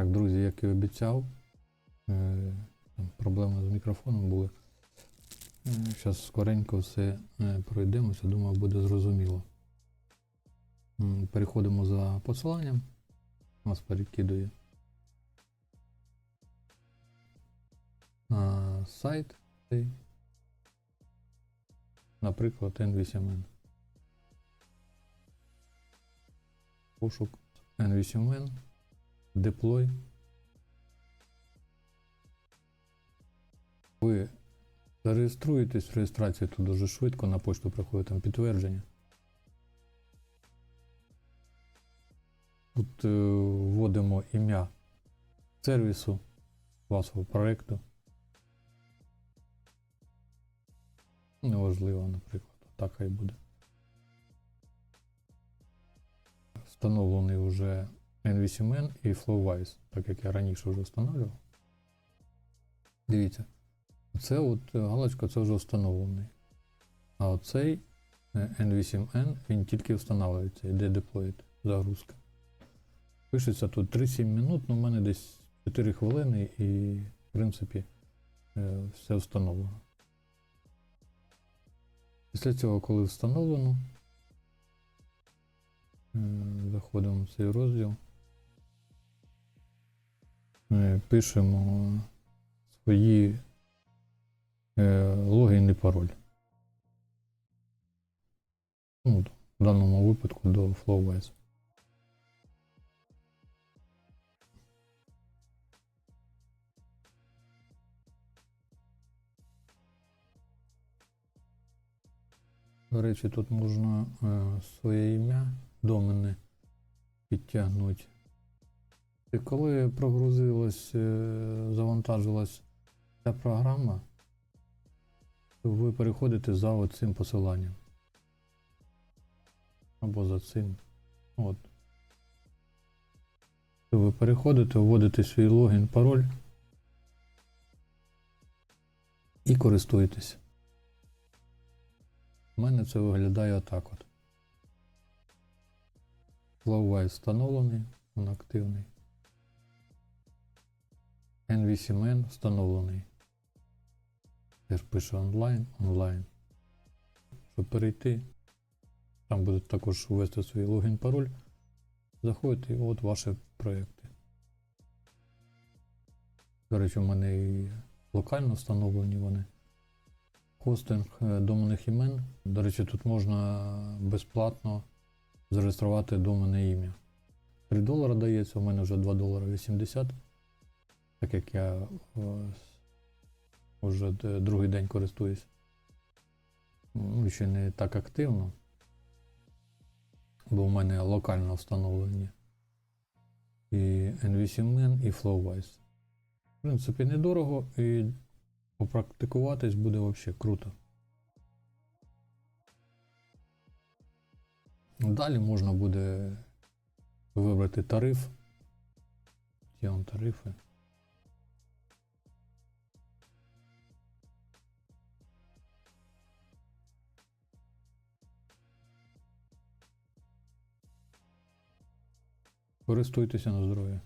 Так, друзі, як і обіцяв, е, проблеми з мікрофоном були. Зараз скоренько все е, пройдемося, думаю, буде зрозуміло. Переходимо за посиланням. Нас перекидує сайт, цей. наприклад, N8N. Пошук N8N, Deploy. Ви зареєструєтесь в реєстрації тут дуже швидко, на пошту приходить там підтвердження. Тут е, вводимо ім'я сервісу, вашого проєкту. Неважливо, наприклад, так хай буде. Встановлений вже N8N і FlowWise, так як я раніше вже встановлював. Дивіться, це от е, галочка це вже встановлений. А оцей е, N8N він тільки встановлюється, йде деплоїд, загрузка. Пишеться тут 3-7 минут, ну в мене десь 4 хвилини і, в принципі, е, все встановлено. Після цього, коли встановлено, заходимо в цей розділ, е, пишемо свої е, логін і пароль. Ну, в даному випадку до FlowWise. До речі, тут можна е, своє ім'я доменне підтягнути. Коли прогрузилась, е, завантажилась ця програма, то ви переходите за оцим посиланням. Або за цим. От. Ви переходите, вводите свій логін, пароль і користуєтесь. У мене це виглядає отак от. FlowWise встановлений, він активний. N8N встановлений. Теж пише онлайн, онлайн. Щоб перейти, там будете також ввести свій логін, пароль. Заходите і от ваші проєкти. До речі, у мене і локально встановлені вони. Хостинг е, доменних імен. До речі, тут можна безплатно зареєструвати доменне ім'я. 3 долара дається, у мене вже 2 долара 80. Так як я е, вже другий день користуюсь. Ну, ще не так активно. Бо в мене локально встановлені і N8N, і FlowWise. В принципі, недорого і попрактикуватись буде взагалі круто. Далі можна буде вибрати тариф. Є он тарифи. Користуйтеся на здоров'я.